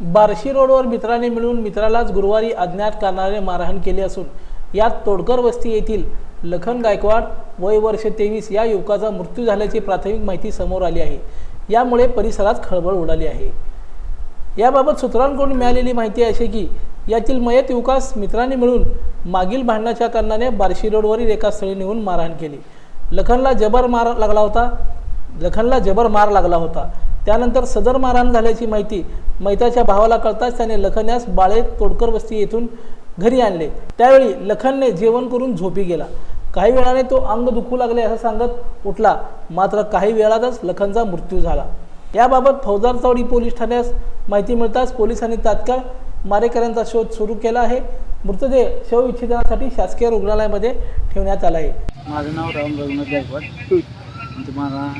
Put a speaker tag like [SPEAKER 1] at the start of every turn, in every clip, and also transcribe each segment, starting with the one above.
[SPEAKER 1] बार्शी रोडवर मित्राने मिळून मित्रालाच गुरुवारी अज्ञात कारणाने मारहाण केली असून यात तोडकर वस्ती येथील लखन गायकवाड वय वर्ष तेवीस या युवकाचा मृत्यू झाल्याची प्राथमिक माहिती समोर आली आहे. यामुळे परिसरात खळबळ उडाली आहे. याबाबत सूत्रांकडून मिळालेली माहिती अशी की यातील मयत युवकास मित्राने मिळून मागील भांडणाच्या कारणाने बार्शी रोडवरील एका स्थळी नेऊन मारहाण केली. लखनला जबर मार लागला होता. लखनला जबर मार लागला होता. त्यानंतर सदर मारहाण झाल्याची माहिती मैताच्या भावाला कळताच त्याने लखन यास बाळे तोडकर वस्ती येथून घरी आणले. त्यावेळी लखनने जेवण करून झोपी गेला. काही वेळाने तो अंग दुखू लागले असं सांगत उठला. मात्र काही वेळातच लखनचा मृत्यू झाला. याबाबत फौजदार चौडी पोलीस ठाण्यास माहिती मिळताच पोलिसांनी तात्काळ मारेकऱ्यांचा शोध सुरू केला आहे. मृतदेह शवविच्छेदनासाठी शासकीय रुग्णालयामध्ये ठेवण्यात आला आहे.
[SPEAKER 2] माझं नाव राम रघुनाथ गायकवाड तुम्हाला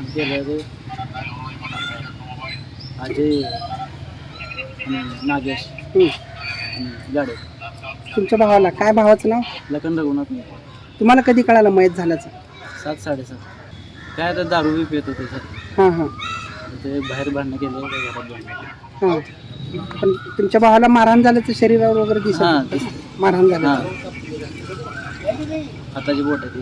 [SPEAKER 2] अजय आणि नागेश. आणि गाडे
[SPEAKER 3] तुमच्या भावाला काय भावाचं नाव?
[SPEAKER 2] लखन रघुनाथ मी
[SPEAKER 3] तुम्हाला कधी कळालं मयत झाल्याचं?
[SPEAKER 2] सात साडेसात. काय आता दारू बी पित होते सर.
[SPEAKER 3] हां हां.
[SPEAKER 2] ते बाहेर भांडणं केलं ते घरात भांडणं
[SPEAKER 3] हां. पण तुमच्या भावाला मारहाण झाल्याचं शरीरावर वगैरे दिसत
[SPEAKER 2] हां
[SPEAKER 3] होतं. मारहाण झालं
[SPEAKER 2] हां. हाताची बोट आहे ती.